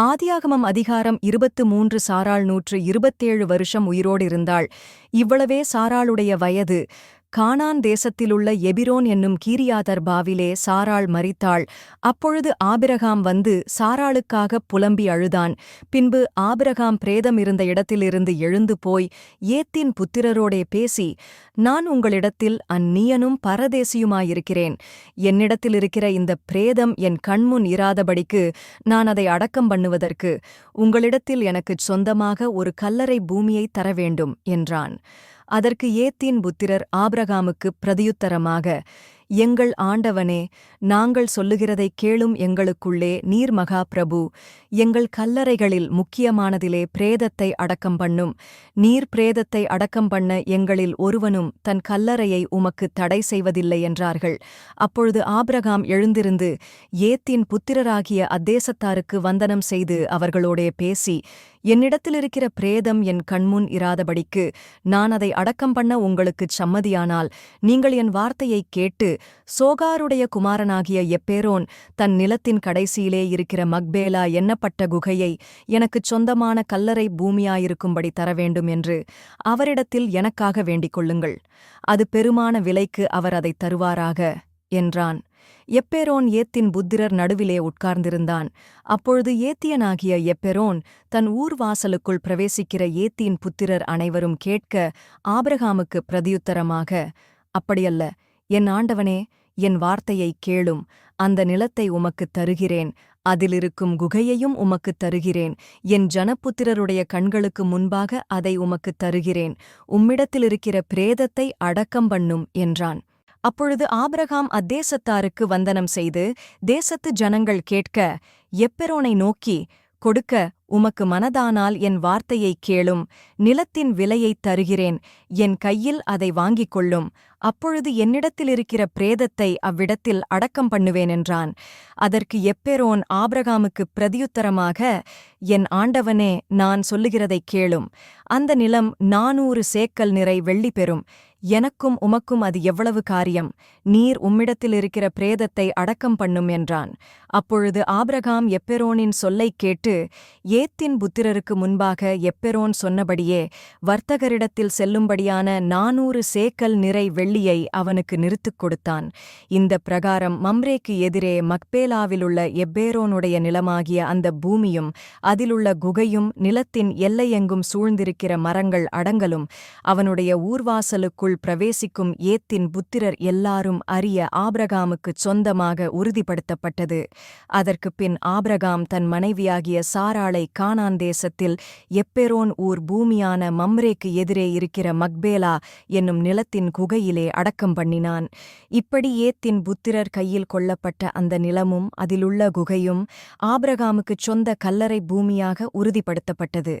ஆதியாகமம் அதிகாரம் இருபத்து மூன்று சாராள் நூற்று இருபத்தேழு வருஷம் உயிரோடு இருந்தாள். இவ்வளவே சாராளுடைய வயது. கானான் தேசத்திலுள்ள எபிரோன் என்னும் கீரியாதர் பாவிலே சாராள் மரித்தாள். அப்பொழுது ஆபிரகாம் வந்து சாராளுக்காகப் புலம்பி அழுதான். பின்பு ஆபிரகாம் பிரேதம் இருந்த இடத்திலிருந்து எழுந்து போய் ஏத்தின் புத்திரரோடே பேசி நான் உங்களிடத்தில் அந்நியனும் பரதேசியுமாயிருக்கிறேன். என்னிடத்தில் இருக்கிற இந்த பிரேதம் என் கண்முன் இராதபடிக்கு நான் அதை அடக்கம் பண்ணுவதற்கு உங்களிடத்தில் எனக்குச் சொந்தமாக ஒரு கல்லறை பூமியைத் தர வேண்டும் என்றான். அதற்கு ஏத்தின் புத்திரர் ஆபிரகாமுக்குப் பிரதியுத்தரமாக எங்கள் ஆண்டவனே நாங்கள் சொல்லுகிறதைக் கேளும் எங்களுக்குள்ளே நீர் மகா பிரபு எங்கள் கல்லறைகளில் முக்கியமானதிலே பிரேதத்தை அடக்கம் பண்ணும் நீர் பிரேதத்தை அடக்கம் பண்ண எங்களில் ஒருவனும் தன் கல்லறையை உமக்கு தடை செய்வதில்லை என்றார்கள். அப்பொழுது ஆபிரகாம் எழுந்திருந்து ஏத்தின் புத்திரராகிய அத்தேசத்தாருக்கு வந்தனம் செய்து அவர்களோடே பேசி என்னிடத்தில் இருக்கிற பிரேதம் என் கண்முன் இராதபடிக்கு நான் அதை அடக்கம் பண்ண உங்களுக்குச் சம்மதியானால் நீங்கள் என் வார்த்தையைக் கேட்டு சோகாருடைய குமாரனாகிய எப்பேரோன் தன் நிலத்தின் கடைசியிலே இருக்கிற மக்பேலா எண்ணப்பட்ட குகையை எனக்குச் சொந்தமான கல்லறை பூமியாயிருக்கும்படி தர வேண்டும் என்று அவரிடத்தில் எனக்காக வேண்டிக் கொள்ளுங்கள். அது பெருமான விலைக்கு அவர் அதைத் தருவாராக என்றான். எப்பெரோன் ஏத்தின் புத்திரர் நடுவிலே உட்கார்ந்திருந்தான். அப்பொழுது ஏத்தியனாகிய எப்பெரோன் தன் ஊர் வாசலுக்குள் பிரவேசிக்கிற ஏத்தியின் புத்திரர் அனைவரும் கேட்க ஆபிரகாமுக்கு பிரதியுத்தரமாக அப்படியல்ல என் ஆண்டவனே என் வார்த்தையைக் கேளும். அந்த நிலத்தை உமக்குத் தருகிறேன். அதிலிருக்கும் குகையையும் உமக்குத் தருகிறேன். என் ஜனப்புத்திரருடைய கண்களுக்கு முன்பாக அதை உமக்குத் தருகிறேன். உம்மிடத்திலிருக்கிற பிரேதத்தை அடக்கம் பண்ணும் என்றான். அப்பொழுது ஆபிரகாம் அத்தேசத்தாருக்கு வந்தனம் செய்து தேசத்து ஜனங்கள் கேட்க எப்பெரோனை நோக்கி கொடுக்க உமக்கு மனதானால் என் வார்த்தையைக் கேளும் நிலத்தின் விலையைத் தருகிறேன் என் கையில் அதை வாங்கிக் கொள்ளும் அப்பொழுது என்னிடத்திலிருக்கிற பிரேதத்தை அவ்விடத்தில் அடக்கம் பண்ணுவேன் என்றான். அதற்கு எப்பெரோன் ஆபிரகாமுக்கு பிரதியுத்தரமாக என் ஆண்டவனே நான் சொல்லுகிறதை கேளும். அந்த நிலம் நானூறு சேக்கல் நிறை வெள்ளி பெறும். எனக்கும் உமக்கும் அது எவ்வளவு காரியம்? நீர் உம்மிடத்தில் இருக்கிற பிரேதத்தை அடக்கம் பண்ணும் என்றான். அப்பொழுது ஆபிரகாம் எப்பெரோனின் சொல்லைக் கேட்டு ஏத்தின் புத்திரருக்கு முன்பாக எப்பெரோன் சொன்னபடியே வர்த்தகரிடத்தில் செல்லும்படியான நானூறு சேக்கல் நிறை பள்ளியை அவனுக்கு நிறுத்துக் கொடுத்தான். இந்த பிரகாரம் மம்ரேக்கு எதிரே மக்பேலாவிலுள்ள எப்பேரோனுடைய நிலமாகிய அந்த பூமியும் அதிலுள்ள குகையும் நிலத்தின் எல்லையெங்கும் சூழ்ந்திருக்கிற மரங்கள் அடங்கலும் அவனுடைய ஊர்வாசலுக்குள் பிரவேசிக்கும் ஏத்தின் புத்திரர் எல்லாரும் அறிய ஆபிரகாமுக்குச் சொந்தமாக உறுதிப்படுத்தப்பட்டது. அதற்குப் பின் ஆபிரகாம் தன் மனைவியாகிய சாராளை கானான் தேசத்தில் எப்பெரோன் ஊர் பூமியான மம்ரேக்கு எதிரே இருக்கிற மக்பேலா என்னும் நிலத்தின் குகையிலே அடக்கம் பண்ணினான். இப்படியே தின் புத்திரர் கையில் கொள்ளப்பட்ட அந்த நிலமும் அதிலுள்ள குகையும் ஆபிரகாமுக்குச் சொந்த கல்லறை பூமியாக உறுதிப்படுத்தப்பட்டது.